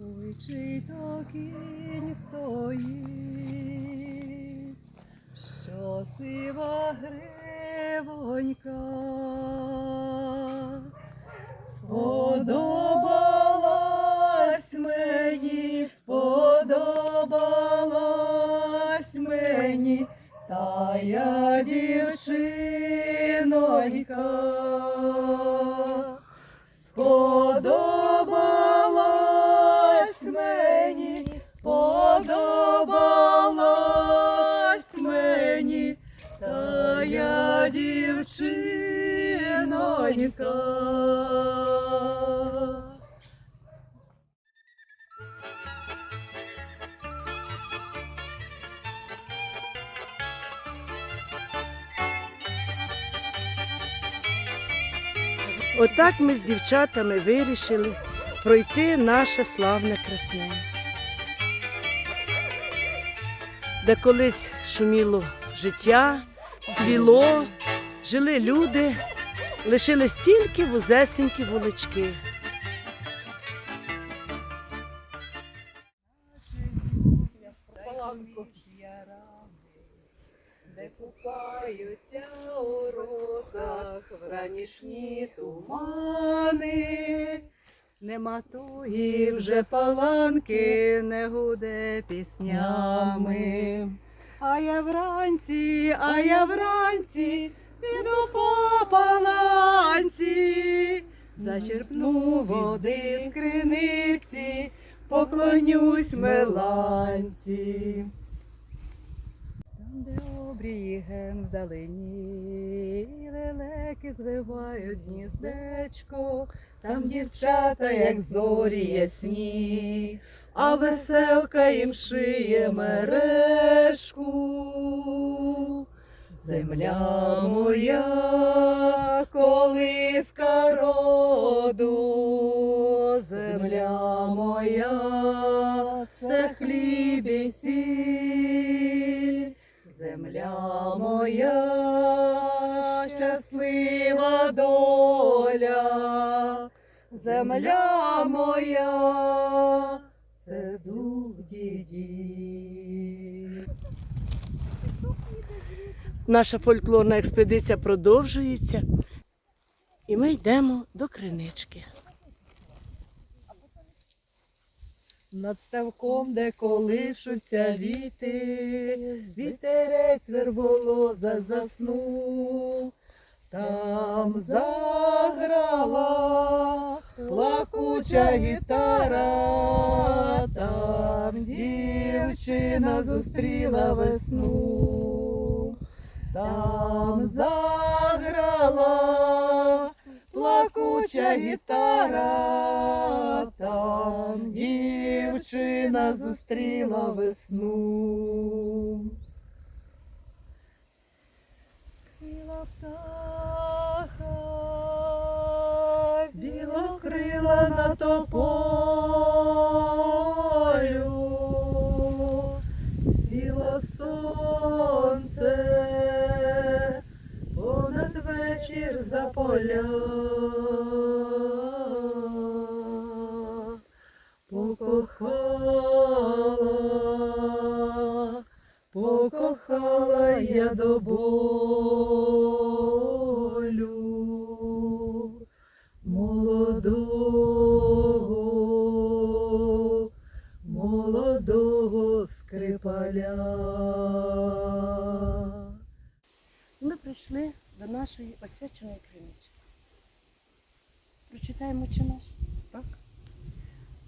Ой, чий то стоїть, що сива гривонька. Сподобалась Отак ми з дівчатами вирішили пройти наше славне красне. Де колись шуміло життя, цвіло, жили люди, лишились тільки вузесенькі вулички. Де купаються у росах вранішні тумани. Нема тої вже паланки, не гуде піснями. А я вранці, а я вранці піду по паланці, зачерпну води з криниці, поклонюсь меланці. Де обрієм вдалині, лелеки звивають гніздечко, там дівчата, як зорі ясні, а веселка їм шиє мережку. Земля моя, колиска роду, земля моя, це хліб і сіль, земля моя, щаслива доля, земля моя, це дух дідів. Наша фольклорна експедиція продовжується, і ми йдемо до кринички. Над ставком, де колишуться віти, вітерець верболоза заснув, там заграла плакуча гітара, там дівчина зустріла весну, там заграла плакуча гітара, там дівчина зустріла весну. Сіла птаха, білокрила на тополю, сіло сонце, понад вечір за поля. Освяченої кринички. Прочитаємо чи наш? Так?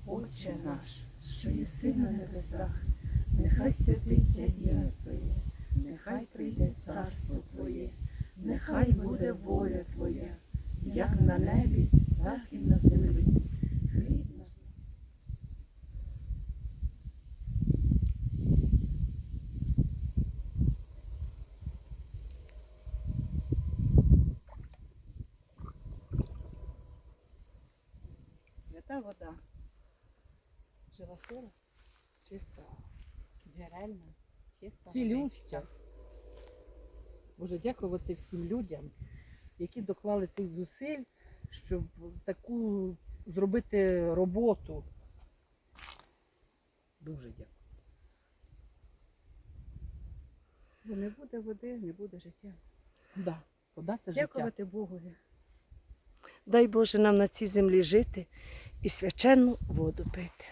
Отче наш, що єси на небесах, нехай святиться ім'я Твоє, нехай прийде царство Твоє, нехай буде воля Твоя, як на небі, так і на землі. Хліб наш Свята вода. Жива сила, чиста, джерельна, чиста. цілюща. Боже, дякувати всім людям, які доклали цих зусиль, щоб таку зробити роботу Дуже дякую. Бо не буде води, не буде життя. Да. Вода це життя. Дякувати Богові. Дай Боже нам на цій землі жити і свячену воду пити.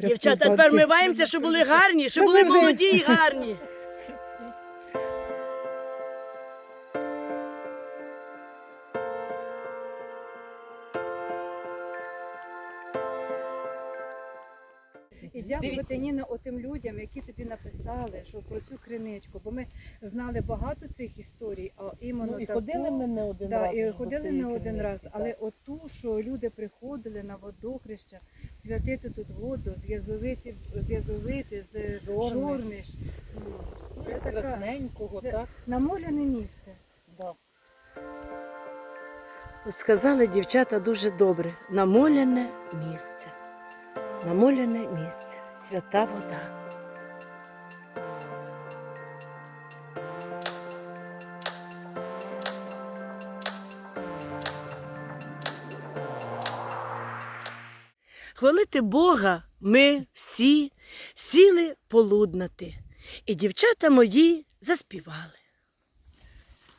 Дівчата, тепер вмиваємося, щоб були гарні, щоб були молоді і гарні. І дякувати Ніна отим людям, які тобі написали, що про цю криничку, бо ми знали багато цих історій, а іменно Ну, і таку, ходили ми не один да, раз. і ходили не один криниці, раз, так. але оту, що люди приходили на водохреща, святити тут воду з Язовиці, з Язовиці, з Жорниш. Жорниш. Ну, Це Красненького, так? намоляне місце. Да. Сказали дівчата дуже добре. Намоляне місце. Намоляне місце. Свята вода. Хвалити Бога ми всі сіли полуднати, і дівчата мої заспівали.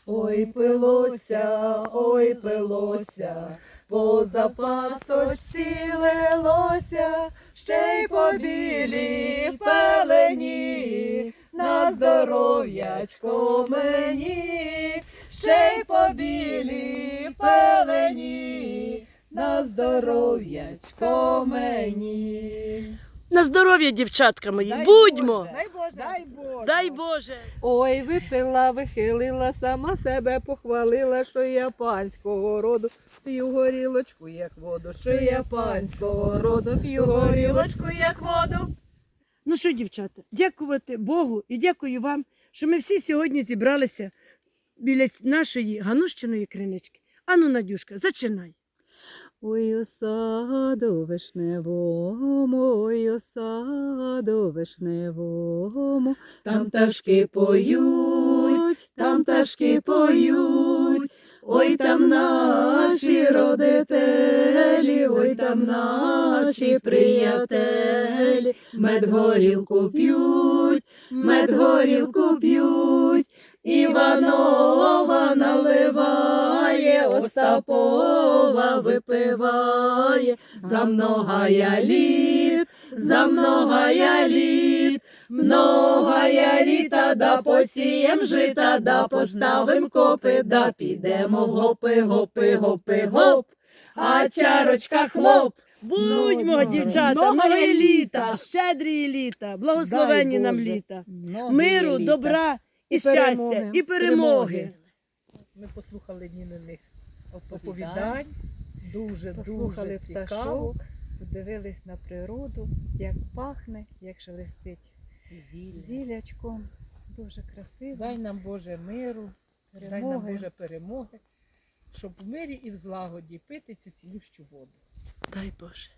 Ой, пилося, ой, пилося, поза пасточці лилося, ще й по білій пелені, на здоров'ячко мені, ще й по білій пелені, на здоров'ячко мені. На здоров'я, дівчатка мої, будьмо! Дай Боже. Дай Боже. Дай Боже! Ой, випила, вихилила, сама себе похвалила, що я панського роду. П'ю горілочку, як воду, що я панського роду, п'ю горілочку, як воду. Ну що, дівчата, дякувати Богу і дякую вам, що ми всі сьогодні зібралися біля нашої ганущиної кринички. Ану, Надюшка, зачинай. Ой, у саду вишневому, ой, у вишневому, там пташки поють, там пташки поють, ой, там наші родителі, ой, там наші приятелі, мед горілку п'ють, мед горілку п'ють, Іванова наливає, Остапова випиває, за многая літ, за многая літ, многая літа, да посієм жита, да поставим копи, да підемо в гопи, гопи, гопи, гоп, а чарочка хлоп. Будьмо, Ну, дівчата, много літа, літа. щедрі літа, благословенні нам літа. Миру, добра і, І щастя, перемоги. і перемоги. Ми послухали Ніниних оповідань. Дуже, Послухали дуже цікаво. пташок, подивились на природу, як пахне, як шелестить зілячком. Дуже красиво. Дай нам Боже миру, дай нам Боже перемоги, щоб в мирі і в злагоді пити цю цілющу воду. Дай Боже.